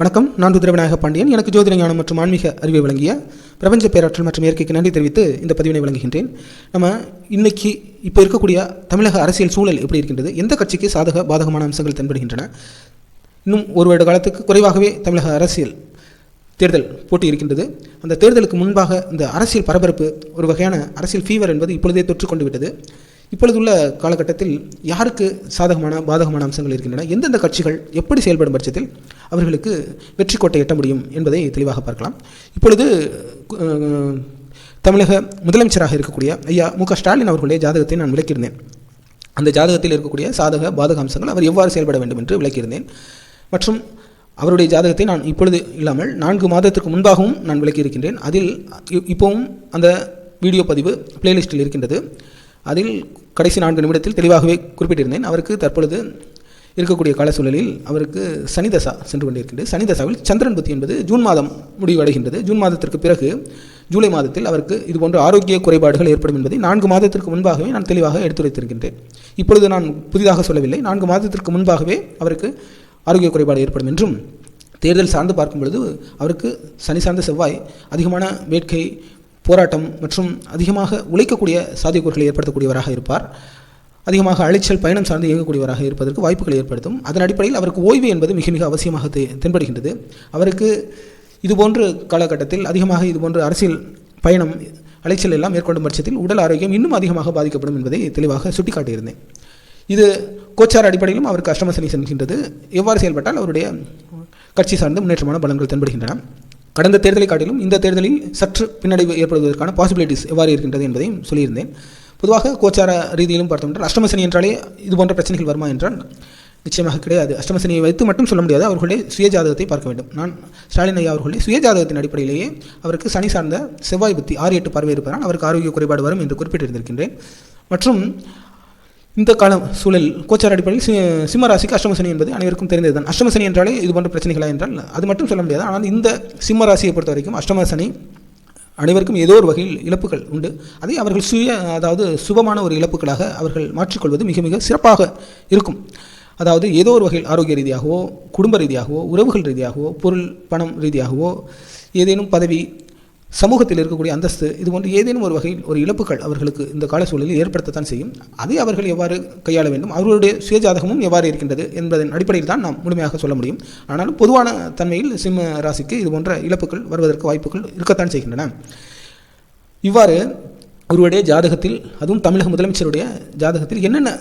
வணக்கம். நான் ருத்ரவிநாயக பாண்டியன். எனக்கு ஜோதிட ஞானம் மற்றும் ஆன்மீக அறிவை வழங்கிய பிரபஞ்ச பேராற்றல் மற்றும் இயற்கைக்கு நன்றி தெரிவித்து இந்த பதிவினை வழங்குகின்றேன். நம்ம இன்னைக்கு இப்போ இருக்கக்கூடிய தமிழக அரசியல் சூழல் எப்படி இருக்கின்றது? எந்த கட்சிக்கு சாதக பாதகமான அம்சங்கள் தென்படுகின்றன? இன்னும் ஒரு வருட காலத்துக்கு குறைவாகவே தமிழக அரசியல் தேர்தல் போட்டி இருக்கின்றது. அந்த தேர்தலுக்கு முன்பாக இந்த அரசியல் பரபரப்பு ஒரு வகையான அரசியல் ஃபீவர் என்பது இப்பொழுதே தொற்றுக்கொண்டு விட்டது. இப்பொழுதுள்ள காலகட்டத்தில் யாருக்கு சாதகமான பாதகமான அம்சங்கள் இருக்கின்றன? எந்தெந்த கட்சிகள் எப்படி செயல்படும் பட்சத்தில் அவர்களுக்கு வெற்றி கோட்டை எட்ட முடியும் என்பதை தெளிவாக பார்க்கலாம். இப்பொழுது தமிழக முதலமைச்சராக இருக்கக்கூடிய ஐயா மு க ஸ்டாலின் அவர்களுடைய ஜாதகத்தை நான் விளக்கியிருந்தேன். அந்த ஜாதகத்தில் இருக்கக்கூடிய சாதக பாதக அம்சங்கள் அவர் எவ்வாறு செயல்பட வேண்டும் என்று விளக்கியிருந்தேன். மற்றும் அவருடைய ஜாதகத்தை நான் இப்பொழுது இல்லாமல் நான்கு மாதத்திற்கு முன்பாகவும் நான் விளக்கியிருக்கின்றேன். அதில் இ- இப்போவும் அந்த வீடியோ பதிவு பிளேலிஸ்ட்டில் இருக்கின்றது. அதில் கடைசி நான்கு நிமிடத்தில் தெளிவாகவே குறிப்பிட்டிருந்தேன். அவருக்கு தற்பொழுது இருக்கக்கூடிய கால சூழலில் அவருக்கு சனிதசா சென்று கொண்டிருக்கின்றது. சனி தசாவில் சந்திரன் புத்தி என்பது ஜூன் மாதம் முடிவடைகின்றது. ஜூன் மாதத்திற்கு பிறகு ஜூலை மாதத்தில் அவருக்கு இதுபோன்ற ஆரோக்கிய குறைபாடுகள் ஏற்படும் என்பதை நான்கு மாதத்திற்கு முன்பாகவே நான் தெளிவாக எடுத்துரைத்திருக்கின்றேன். இப்பொழுது நான் புதிதாக சொல்லவில்லை. நான்கு மாதத்திற்கு முன்பாகவே அவருக்கு ஆரோக்கிய குறைபாடு ஏற்படும் என்றும் தேர்தல் சார்ந்து பார்க்கும் பொழுது அவருக்கு சனி சார்ந்த செவ்வாய் அதிகமான வேட்கை போராட்டம் மற்றும் அதிகமாக உழைக்கக்கூடிய சாத்தியக்கூறுகளை ஏற்படுத்தக்கூடியவராக இருப்பார். அதிகமாக அலைச்சல் பயணம் சார்ந்து இயங்கக்கூடியவராக இருப்பதற்கு வாய்ப்புகளை ஏற்படுத்தும். அதன் அடிப்படையில் அவருக்கு ஓய்வு என்பது மிக மிக அவசியமாக தென்படுகின்றது. அவருக்கு இதுபோன்ற காலகட்டத்தில் அதிகமாக இதுபோன்ற அரசியல் பயணம் அலைச்சல் எல்லாம் மேற்கொள்ளும் பட்சத்தில் உடல் ஆரோக்கியம் இன்னும் அதிகமாக பாதிக்கப்படும் என்பதை தெளிவாக சுட்டிக்காட்டியிருந்தேன். இது கோச்சார் அடிப்படையிலும் அவருக்கு அஷ்டமசனி செல்கின்றது. எவ்வாறு செயல்பட்டால் அவருடைய கட்சி சார்ந்த முன்னேற்றமான பலன்கள் தென்படுகின்றன. கடந்த தேர்தலை காட்டிலும் இந்த தேர்தலில் சற்று பின்னடைவு ஏற்படுவதற்கான பாசிபிலிட்டிஸ் எவ்வாறு இருக்கின்றது என்பதையும் சொல்லியிருந்தேன். பொதுவாக கோச்சார ரீதியிலும் பார்த்தோம் என்றால் அஷ்டமசனி என்றாலே இது போன்ற பிரச்சனைகள் வருமா என்றால் நிச்சயமாக கிடையாது. அஷ்டமசனியை வைத்து மட்டும் சொல்ல முடியாது. அவர்களுடைய சுயஜாதகத்தை பார்க்க வேண்டும். நான் ஸ்டாலின் ஐயா அவர்களுடைய சுயஜாதகத்தின் அடிப்படையிலேயே அவருக்கு சனி சார்ந்த செவ்வாய் புத்தி ஆறு எட்டு பார்வை இருப்பதால் அவருக்கு ஆரோக்கிய குறைபாடு வரும் என்று குறிப்பிட்டிருந்திருக்கின்றேன். மற்றும் இந்த காலம் சூழல் கோச்சார் அடிப்படையில் சிம்மராசிக்கு ராசிக்கு அஷ்டமசனி என்பது அனைவருக்கும் தெரிந்ததுதான். அஷ்டமசனி என்றாலே இது போன்ற பிரச்சனைகளா என்றால் அது மட்டும் சொல்ல முடியாது. ஆனால் இந்த சிம்ம ராசியை பொறுத்த வரைக்கும் அஷ்டமசனி அனைவருக்கும் ஏதோ ஒரு வகையில் இழப்புகள் உண்டு. அதை அவர்கள் சுய அதாவது சுபமான ஒரு இழப்புகளாக அவர்கள் மாற்றிக்கொள்வது மிக மிக சிறப்பாக இருக்கும். அதாவது ஏதோ ஒரு வகையில் ஆரோக்கிய ரீதியாகவோ குடும்ப ரீதியாகவோ உறவுகள் ரீதியாகவோ பொருள் பணம் ரீதியாகவோ ஏதேனும் பதவி சமூகத்தில் இருக்கக்கூடிய அந்தஸ்து இது போன்ற ஏதேனும் ஒரு வகையில் ஒரு இழப்புகள் அவர்களுக்கு இந்த கால சூழலில் ஏற்படுத்தத்தான் செய்யும். அதை அவர்கள் எவ்வாறு கையாள வேண்டும்? அவர்களுடைய சுயஜாதகமும் எவ்வாறு இருக்கின்றது என்பதன் அடிப்படையில் தான் நாம் முழுமையாக சொல்ல முடியும். ஆனாலும் பொதுவான தன்மையில் சிம்ம ராசிக்கு இது போன்ற இழப்புகள் வருவதற்கு வாய்ப்புகள் இருக்கத்தான் செய்கின்றன. இவ்வாறு ஒருவருடைய ஜாதகத்தில் அதுவும் தமிழக முதலமைச்சருடைய ஜாதகத்தில் என்னென்ன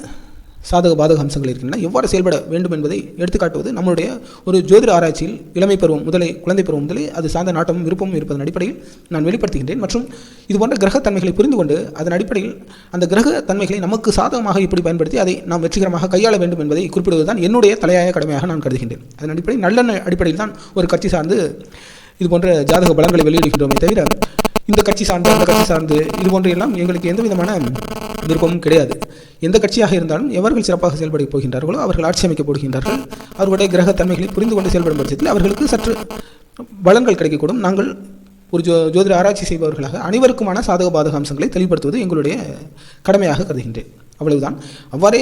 சாதக பாதக அம்சங்கள் இருக்கின்றன. எவ்வாறு செயல்பட வேண்டும் என்பதை எடுத்துக்காட்டுவது நம்மளுடைய ஒரு ஜோதிட ஆராய்ச்சியில் இளமை பருவம் முதலே குழந்தை பருவம் முதலே அது சார்ந்த நாட்டமும் விருப்பமும் இருப்பதன் அடிப்படையில் நான் வெளிப்படுத்துகின்றேன். மற்றும் இது போன்ற கிரகத்தன்மைகளை புரிந்து கொண்டு அதன் அடிப்படையில் அந்த கிரக தன்மைகளை நமக்கு சாதகமாக இப்படி பயன்படுத்தி அதை நாம் வெற்றிகரமாக கையாள வேண்டும் என்பதை குறிப்பிடுவதுதான் என்னுடைய தலையாய கடமையாக நான் கருதுகின்றேன். அதன் அடிப்படையில் நல்லெண்ண அடிப்படையில் தான் ஒரு கட்சி சார்ந்து இது போன்ற ஜாதக பலன்களை வெளியிடுகின்றோமே தவிர இந்த கட்சி சார்ந்து அந்த கட்சி சார்ந்து இது போன்ற எல்லாம் எங்களுக்கு எந்த விதமான விருப்பமும் கிடையாது. எந்த கட்சியாக இருந்தாலும் எவர்கள் சிறப்பாக செயல்பட போகின்றார்களோ அவர்கள் ஆட்சி அமைக்கப் போகின்றார்கள் அவர்களுடைய கிரக தன்மைகளை புரிந்து கொண்டு செயல்படும் பட்சத்தில் அவர்களுக்கு சற்று பலன்கள் கிடைக்கக்கூடும். நாங்கள் ஒரு ஜோ ஜோதிட ஆராய்ச்சி செய்பவர்களாக அனைவருக்குமான சாதக பாதக அம்சங்களை தெளிவுபடுத்துவது எங்களுடைய கடமையாக கருதுகின்றேன். அவ்வளவுதான். அவ்வாறே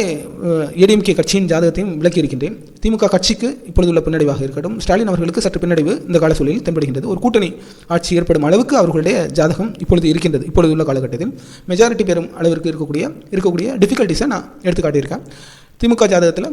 ஏடிஎம்கே கட்சியின் ஜாதகத்தையும் விளக்கியிருக்கின்றேன். திமுக கட்சிக்கு இப்பொழுது உள்ள பின்னடைவாக இருக்கட்டும் ஸ்டாலின் அவர்களுக்கு சற்று பின்னடைவு இந்த கால சூழலில் தென்படுகின்றது. ஒரு கூட்டணி ஆட்சி ஏற்படும் அளவுக்கு அவர்களுடைய ஜாதகம் இப்பொழுது இருக்கின்றது. இப்பொழுது உள்ள காலகட்டத்தில் மெஜாரிட்டி பெறும் அளவிற்கு இருக்கக்கூடிய இருக்கக்கூடிய டிஃபிகல்ட்டிஸை நான் எடுத்து காட்டியிருக்கேன் திமுக ஜாதகத்தில்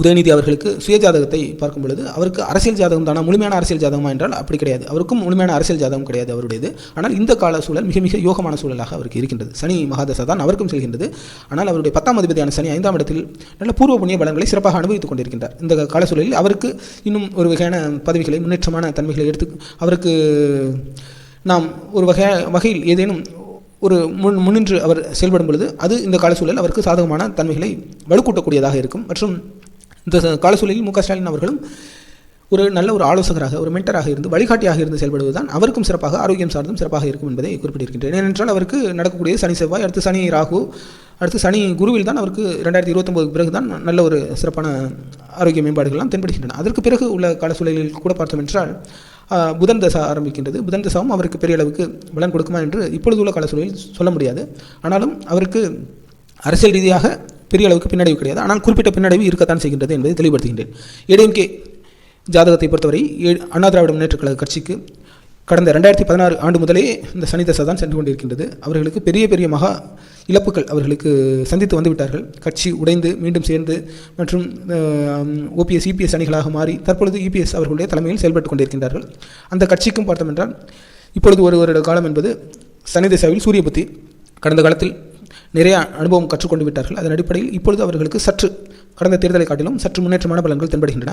உதயநிதி அவர்களுக்கு சுய ஜாதகத்தை பார்க்கும் பொழுது அவருக்கு அரசியல் ஜாதகம் தானா? முழுமையான அரசியல் ஜாதகமா என்றால் அப்படி கிடையாது. அவருக்கும் முழுமையான அரசியல் ஜாதகம் கிடையாது அவருடையது. ஆனால் இந்த கால சூழல் மிக மிக யோகமான சூழலாக அவருக்கு இருக்கின்றது. சனி மகாதசா தான் அவருக்கும் செல்கின்றது. ஆனால் அவருடைய பத்தாம் அதிபதியான சனி ஐந்தாம் இடத்தில் நல்ல பூர்வ புண்ணிய பலன்களை சிறப்பாக அனுபவித்துக் கொண்டிருக்கின்றார். இந்த கால சூழலில் அவருக்கு இன்னும் ஒரு வகையான பதவிகளை முன்னேற்றமான தன்மைகளை எடுத்து அவருக்கு நாம் ஒரு வகை வகையில் ஏதேனும் ஒரு முன் முன்னின்று அவர் செயல்படும் பொழுது அது இந்த கால சூழல் அவருக்கு சாதகமான தன்மைகளை வலுக்கூட்டக்கூடியதாக இருக்கும். மற்றும் இந்த காலசூழலில் மு க ஸ்டாலின் அவர்களும் ஒரு நல்ல ஒரு ஆலோசகராக ஒரு மென்டராக இருந்து வழிகாட்டியாக இருந்து செயல்படுவதுதான் அவருக்கும் சிறப்பாக ஆரோக்கியம் சார்ந்தும் சிறப்பாக இருக்கும் என்பதை குறிப்பிட்டிருக்கின்றேன். ஏனென்றால் அவருக்கு நடக்கக்கூடிய சனி செவ்வாய் அடுத்து சனி ராகு அடுத்து சனி குருவில் தான் அவருக்கு ரெண்டாயிரத்தி இருபத்தொம்போதுக்கு பிறகு தான் நல்ல ஒரு சிறப்பான ஆரோக்கிய மேம்பாடுகள்லாம் தென்படுகின்றன. அதற்கு பிறகு உள்ள காலசூழலில் கூட பார்த்தோம் என்றால் புதன் தசா ஆரம்பிக்கின்றது. புதன் தசாவும் அவருக்கு பெரிய அளவுக்கு பலன் கொடுக்குமா என்று இப்பொழுது உள்ள காலசூழலில் சொல்ல முடியாது. ஆனாலும் அவருக்கு அரசியல் ரீதியாக பெரிய அளவுக்கு பின்னடைவு கிடையாது. ஆனால் குறிப்பிட்ட பின்னடைவு இருக்கத்தான் செய்கின்றது என்பதை தெளிவுபடுத்துகின்றேன். ஏடிஎம்கே ஜாதகத்தை பொறுத்தவரை அண்ணா திராவிட முன்னேற்ற கழக கட்சிக்கு கடந்த ரெண்டாயிரத்தி பதினாறு ஆண்டு முதலே இந்த சனி தசை தான் சென்று கொண்டிருக்கின்றது. அவர்களுக்கு பெரிய பெரிய மகா இழப்புகள் அவர்களுக்கு சந்தித்து வந்துவிட்டார்கள். கட்சி உடைந்து மீண்டும் சேர்ந்து மற்றும் ஓபிஎஸ் இபிஎஸ் அணிகளாக மாறி தற்பொழுது இபிஎஸ் அவர்களுடைய தலைமையில் செயல்பட்டு கொண்டிருக்கின்றார்கள். அந்த கட்சிக்கும் பார்த்தோம் என்றால் இப்பொழுது ஒரு வருட காலம் என்பது சனி தசாவில் சூரிய புத்தி கடந்த காலத்தில் நிறைய அனுபவம் கற்றுக்கொண்டு விட்டார்கள். அதன் அடிப்படையில் இப்பொழுது அவர்களுக்கு சற்று கடந்த தேர்தலை காட்டிலும் சற்று முன்னேற்றமான பலன்கள் தென்படுகின்றன.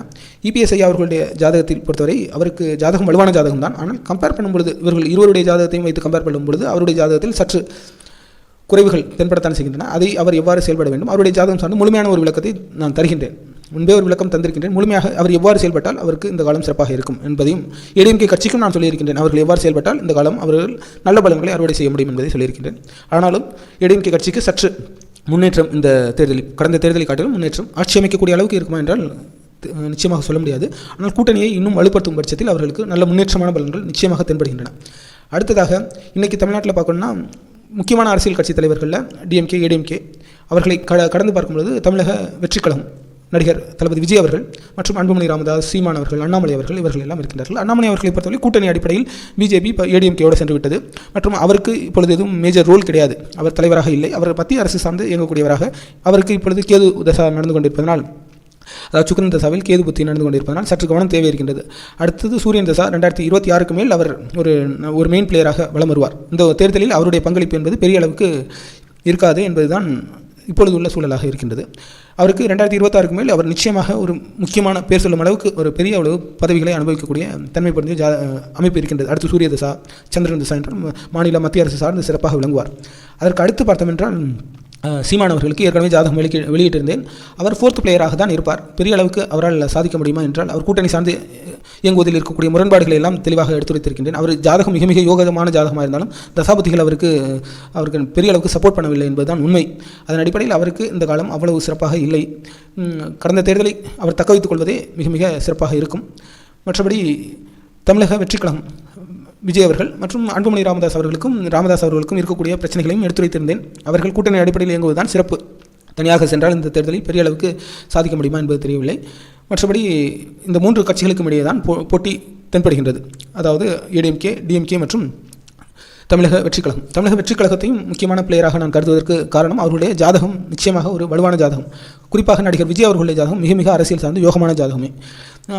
இபிஎஸ்ஐ அவர்களுடைய ஜாதகத்தில் பொறுத்தவரை அவருக்கு ஜாதகம் வலுவான ஜாதகம் தான் ஆனால் கம்பேர் பண்ணும்பொழுது இவர்கள் இருவருடைய ஜாதகத்தையும் வைத்து கம்பேர் பண்ணும்பொழுது அவருடைய ஜாதகத்தில் சற்று குறைவுகள் தென்படத்தான் செய்கின்றன அதை அவர் எவ்வாறு செயல்பட வேண்டும்? அவருடைய ஜாதகம் சார்ந்து முழுமையான ஒரு விளக்கத்தை நான் தருகின்றேன். முன்பே ஒரு விளக்கம் தந்திருக்கின்றேன். முழுமையாக அவர் எவ்வாறு செயல்பட்டால் அவருக்கு இந்த காலம் சிறப்பாக இருக்கும் என்பதையும் ஏடிஎம்கே கட்சிக்கும் நான் சொல்லியிருக்கின்றேன். அவர்கள் எவ்வாறு செயல்பட்டால் இந்த காலம் அவர்கள் நல்ல பலன்களை அறுவடை செய்ய முடியும் என்பதை சொல்லியிருக்கின்றேன். ஆனாலும் ஏடிஎம்கே கட்சிக்கு சற்று முன்னேற்றம் இந்த தேர்தலில் கடந்த தேர்தலை காட்டிலும் முன்னேற்றம் ஆட்சி அமைக்கக்கூடிய அளவுக்கு இருக்குமா என்றால் நிச்சயமாக சொல்ல முடியாது. ஆனால் கூட்டணியை இன்னும் வலுப்படுத்தும் பட்சத்தில் அவர்களுக்கு நல்ல முன்னேற்றமான பலன்கள் நிச்சயமாக தென்படுகின்றன. அடுத்ததாக இன்றைக்கி தமிழ்நாட்டில் பார்க்கணும்னா முக்கியமான அரசியல் கட்சி தலைவர்களில் டிஎம்கே ஏடிஎம்கே அவர்களை கட கடந்து பார்க்கும்பொழுது தமிழக வெற்றிக் கழகம் நடிகர் தளபதி விஜய் அவர்கள் மற்றும் அன்புமணி ராமதாஸ் சீமான் அவர்கள் அண்ணாமலை அவர்கள் இவர்கள் எல்லாம் இருக்கின்றார்கள். அண்ணாமலை அவர்களை பொறுத்தவரை கூட்டணி அடிப்படையில் பிஜேபி இப்போ ஏடிஎம்கேயோடு சென்று விட்டது. மற்றும் அவருக்கு இப்பொழுது எதுவும் மேஜர் ரோல் கிடையாது. அவர் தலைவராக இல்லை. அவர் மத்திய அரசு சார்ந்து இயங்கக்கூடியவராக. அவருக்கு இப்பொழுது கேது தசா நடந்து கொண்டிருப்பதனால் அதாவது சுக்கரன் தசாவில் கேது புத்தி நடந்து கொண்டிருப்பதனால் சற்று கவனம் தேவை இருக்கின்றது அடுத்தது சூரியன் தசா ரெண்டாயிரத்தி இருபத்தி ஆறுக்கு மேல் அவர் ஒரு ஒரு மெயின் பிளேயராக வலம் வருவார். இந்த தேர்தலில் அவருடைய பங்களிப்பு என்பது பெரிய அளவுக்கு இருக்காது என்பதுதான் இப்பொழுது உள்ள சூழலாக இருக்கின்றது. அவருக்கு ரெண்டாயிரத்தி இருபத்தாறுக்கு மேல் அவர் நிச்சயமாக ஒரு முக்கியமான பேர் சொல்லும் அளவுக்கு ஒரு பெரிய அளவு பதவிகளை அனுபவிக்கக்கூடிய தன்மை பொருந்திய ஜா அமைப்பு இருக்கின்றது. அடுத்து சூரிய தசா சந்திரன் தசா என்று மாநில மத்திய அரசு சார்ந்து சிறப்பாக விளங்குவார். அதற்கு அடுத்து பார்த்தோம் என்றால் சீமானவர்களுக்கு சீமான் அவர்களுக்கு ஏற்கனவே ஜாதகம் வெளிக்கி வெளியிட்டிருந்தேன். அவர் ஃபோர்த் பிளேயராக தான் இருப்பார். பெரிய அளவுக்கு அவரால் சாதிக்க முடியுமா என்றால் அவர் கூட்டணி சார்ந்து இயங்குவதில் இருக்கக்கூடிய முரண்பாடுகளை எல்லாம் தெளிவாக எடுத்துரைத்திருக்கின்றேன். அவர் ஜாதகம் மிக மிக யோகமான ஜாதகமாக இருந்தாலும் தசாபதிகள் அவருக்கு அவருக்கு பெரிய அளவுக்கு சப்போர்ட் பண்ணவில்லை என்பதுதான் உண்மை. அதன் அடிப்படையில் அவருக்கு இந்த காலம் அவ்வளவு சிறப்பாக இல்லை. கடந்த தேர்தலை அவர் தக்க வைத்துக் கொள்வதே மிக மிக சிறப்பாக இருக்கும். மற்றபடி தமிழக வெற்றிக்கழகம் விஜய் அவர்கள் மற்றும் அன்புமணி ராமதாஸ் அவர்களுக்கும் ராமதாஸ் அவர்களுக்கும் இருக்கக்கூடிய பிரச்சனைகளையும் எடுத்துரைத்திருந்தேன். அவர்கள் கூட்டணி அடிப்படையில் இயங்குவதுதான் சிறப்பு. தனியாக சென்றால் இந்த தேர்தலில் பெரிய அளவுக்கு சாதிக்க முடியுமா என்பது தெரியவில்லை. மற்றபடி இந்த மூன்று கட்சிகளுக்கும் இடையே தான் போ போட்டி தென்படுகின்றது. அதாவது ஏடிஎம்கே டிஎம்கே மற்றும் தமிழக வெற்றிக் கழகம். தமிழக வெற்றிக் கழகத்தையும் முக்கியமான பிளேயராக நான் கருதுவதற்கு காரணம் அவர்களுடைய ஜாதகம் நிச்சயமாக ஒரு வலுவான ஜாதகம். குறிப்பாக நடிகர் விஜய் அவர்களுடைய ஜாதகம் மிக மிக அரசியல் சார்ந்து யோகமான ஜாதகமே.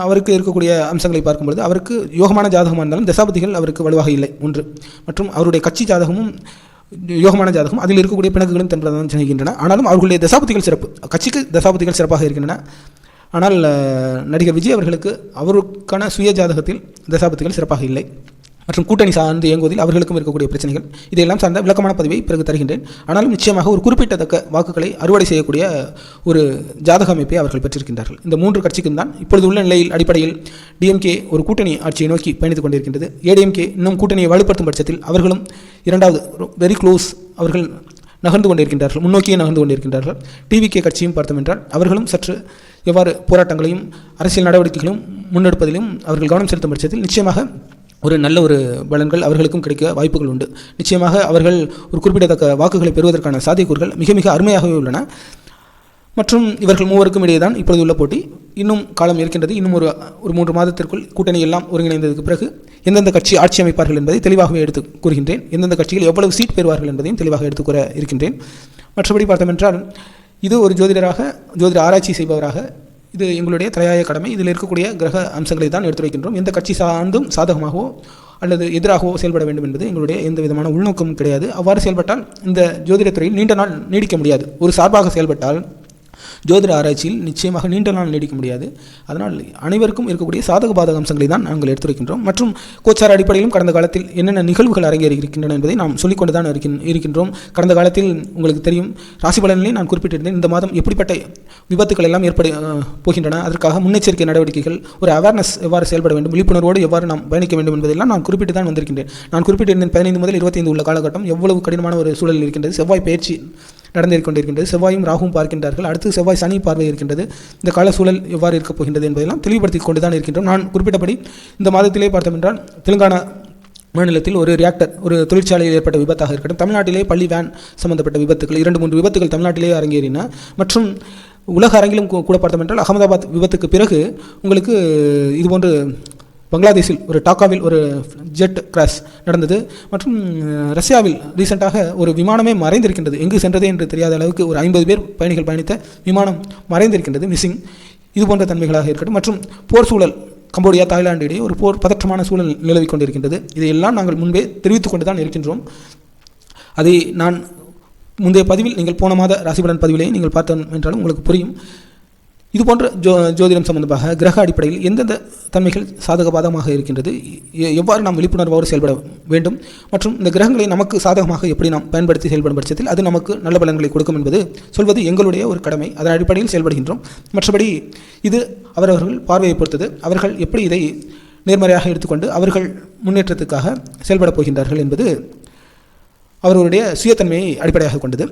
அவருக்கு இருக்கக்கூடிய அம்சங்களை பார்க்கும்பொழுது அவருக்கு யோகமான ஜாதகமாக இருந்தாலும் தசாபதிகள் அவருக்கு வலுவாக இல்லை ஒன்று. மற்றும் அவருடைய கட்சி ஜாதகமும் யோகமான ஜாதகம் அதில் இருக்கக்கூடிய பிணக்குகளும் தென்பதான் செய்கின்றன ஆனாலும் அவர்களுடைய தசாபதிகள் சிறப்பு. கட்சிக்கு தசாபதிகள் சிறப்பாக இருக்கின்றன. ஆனால் நடிகர் விஜய் அவர்களுக்கு அவருக்கான சுய ஜாதகத்தில் தசாபதிகள் சிறப்பாக இல்லை. மற்றும் கூட்டணி சார்ந்து இயங்குவதில் அவர்களுக்கும் இருக்கக்கூடிய பிரச்சனைகள். இதையெல்லாம் சார்ந்த விளக்கமான பதிவை பிறகு தருகின்றேன். ஆனாலும் நிச்சயமாக ஒரு குறிப்பிட்டத்தக்க வாக்குகளை அறுவடை செய்யக்கூடிய ஒரு ஜாதக அமைப்பை அவர்கள் பெற்றிருக்கின்றார்கள். இந்த மூன்று கட்சிக்கும் தான் இப்பொழுது உள்ள நிலையில் அடிப்படையில் டிஎம்கே ஒரு கூட்டணி ஆட்சியை நோக்கி பயணித்துக் கொண்டிருக்கின்றது. ஏடிஎம்கே இன்னும் கூட்டணியை வலுப்படுத்தும் பட்சத்தில் அவர்களும் இரண்டாவது வெரி க்ளோஸ் அவர்கள் நகர்ந்து கொண்டிருக்கின்றார்கள். முன்னோக்கியே நகர்ந்து கொண்டிருக்கின்றார்கள். டிவிகே கட்சியும் பார்த்தோம் என்றால் அவர்களும் சற்று எவ்வாறு போராட்டங்களையும் அரசியல் நடவடிக்கைகளும் முன்னெடுப்பதிலும் அவர்கள் கவனம் செலுத்தும் பட்சத்தில் நிச்சயமாக ஒரு நல்ல ஒரு பலன்கள் அவர்களுக்கும் கிடைக்க வாய்ப்புகள் உண்டு. நிச்சயமாக அவர்கள் ஒரு குறிப்பிடத்தக்க வாக்குகளை பெறுவதற்கான சாத்தியக்கூறுகள் மிக மிக அருமையாகவே உள்ளன. மற்றும் இவர்கள் மூவருக்கும் இடையே தான் இப்பொழுது உள்ள போட்டி. இன்னும் காலம் இருக்கின்றது. இன்னும் ஒரு ஒரு மூன்று மாதத்திற்குள் கூட்டணி எல்லாம் ஒருங்கிணைந்ததுக்கு பிறகு எந்தெந்த கட்சி ஆட்சி அமைப்பார்கள் என்பதை தெளிவாகவே எடுத்து கூறுகின்றேன். எந்தெந்த கட்சிகள் எவ்வளவு சீட் பெறுவார்கள் என்பதையும் தெளிவாக எடுத்து கூற இருக்கின்றேன். மற்றபடி பார்த்தோமென்றால் இது ஒரு ஜோதிடராக ஜோதிட ஆராய்ச்சி செய்பவராக இது எங்களுடைய தலையாய கடமை. இதில் இருக்கக்கூடிய கிரக அம்சங்களை தான் எடுத்துரைக்கின்றோம் எந்த கட்சி சார்ந்தும் சாதகமாகவோ அல்லது எதிராகவோ செயல்பட வேண்டும் என்பது எங்களுடைய எந்த விதமான உள்நோக்கமும் கிடையாது. அவ்வாறு செயல்பட்டால் இந்த ஜோதிடத்துறையில் நீண்ட நாள் நீடிக்க முடியாது. ஒரு சார்பாக செயல்பட்டால் ஜோதிட ஆராய்ச்சியில் நிச்சயமாக நீண்ட நாள் நீடிக்க முடியாது. அதனால் அனைவருக்கும் இருக்கக்கூடிய சாதக பாதக அம்சங்களை தான் நாங்கள் எடுத்துரைக்கின்றோம் மற்றும் கோச்சார அடிப்படையிலும் கடந்த காலத்தில் என்னென்ன நிகழ்வுகள் அரங்கேறி இருக்கின்றன என்பதை நாம் சொல்லிக்கொண்டு தான் இருக்கின்- இருக்கின்றோம். கடந்த காலத்தில் உங்களுக்கு தெரியும் ராசி பலனிலே நான் குறிப்பிட்டிருந்தேன். இந்த மாதம் எப்படிப்பட்ட விபத்துக்கள் எல்லாம் ஏற்பட போகின்றன. அதற்காக முன்னெச்சரிக்கை நடவடிக்கைகள் ஒரு அவேர்னஸ் எவ்வாறு செயல்பட வேண்டும் விழிப்புணர்வோடு எவ்வாறு நாம் பயணிக்க வேண்டும் என்பதெல்லாம் நான் குறிப்பிட்டு தான் வந்திருக்கின்றேன். நான் குறிப்பிட்டிருந்தேன் பதினைந்து முதல் இருபத்தைந்து உள்ள காலகட்டம் எவ்வளவு கடினமான ஒரு சூழல் இருக்கின்றது. செவ்வாய் பயிற்சி நடந்து கொண்டிருக்கின்றது. செவ்வாயும் ராகுவும் பார்க்கின்றார்கள். அடுத்து செவ்வாய் சனி பார்வை இருக்கின்றது. இந்த கால சூழல் எவ்வாறு இருக்கப் போகின்றது என்பதெல்லாம் தெளிவுபடுத்திக் கொண்டு தான் இருக்கின்றோம். நான் குறிப்பிட்டபடி இந்த மாதத்திலே பார்த்தோம் என்றால் தெலுங்கானா மாநிலத்தில் ஒரு ரியாக்டர் ஒரு தொழிற்சாலையில் ஏற்பட்ட விபத்தாக இருக்கட்டும் தமிழ்நாட்டிலே பள்ளி வேன் சம்பந்தப்பட்ட விபத்துகள் இரண்டு மூன்று விபத்துகள் தமிழ்நாட்டிலே அரங்கேறின. மற்றும் உலக அரங்கிலும் கூ- கூட பார்த்தோம் என்றால் அகமதாபாத் விபத்துக்கு பிறகு உங்களுக்கு இதுபோன்று பங்களாதேஷில் ஒரு டாக்காவில் ஒரு ஜெட் கிராஷ் நடந்தது. மற்றும் ரஷ்யாவில் ரீசெண்டாக ஒரு விமானமே மறைந்திருக்கின்றது. எங்கு சென்றது என்று தெரியாத அளவுக்கு ஒரு ஐம்பது பேர் பயணிகள் பயணித்த விமானம் மறைந்திருக்கின்றது. மிஸ்ஸிங் இது போன்ற தன்மைகளாக இருக்கட்டும். மற்றும் போர் சூழல் கம்போடியா தாய்லாந்து இடையே ஒரு போர் பதற்றமான சூழல் நிலவிக் கொண்டிருக்கின்றது. இதையெல்லாம் நாங்கள் முன்பே தெரிவித்துக் கொண்டு தான் இருக்கின்றோம். அதை நான் முந்தைய பதிவில் நீங்கள் போன மாத ராசிபலன் பதிவிலேயே நீங்கள் பார்த்தோம் என்றாலும் உங்களுக்கு புரியும். இது போன்ற ஜோ ஜோதிடம் சம்பந்தமாக கிரக அடிப்படையில் எந்தெந்த தன்மைகள் சாதக பாதகமாக இருக்கின்றது எ- எவ்வாறு நாம் விழிப்புணர்வோடு செயல்பட வேண்டும் மற்றும் இந்த கிரகங்களை நமக்கு சாதகமாக எப்படி நாம் பயன்படுத்தி செயல்படும் பட்சத்தில் அது நமக்கு நல்ல பலன்களை கொடுக்கும் என்பது சொல்வது எங்களுடைய ஒரு கடமை. அதன் அடிப்படையில் செயல்படுகின்றோம். மற்றபடி இது அவரவர்கள் பார்வையை பொறுத்தது. அவர்கள் எப்படி இதை நேர்மறையாக எடுத்துக்கொண்டு அவர்கள் முன்னேற்றத்துக்காக செயல்படப் போகின்றார்கள் என்பது அவர்களுடைய சுயத்தன்மையை அடிப்படையாக கொண்டது.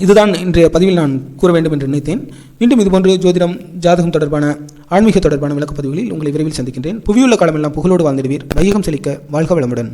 இதுதான் இன்றைய பதிவில் நான் கூற வேண்டும் என்று நினைத்தேன். மீண்டும் இதுபோன்று ஜோதிடம் ஜாதகம் தொடர்பான ஆன்மீக தொடர்பான விளக்கப்பதிவுகளில் உங்களை விரைவில் சந்திக்கின்றேன். புவியுள்ள காலமெல்லாம் புகழோடு வாழ்ந்திடுவீர். வையகம் செழிக்க வாழ்க வளமுடன்.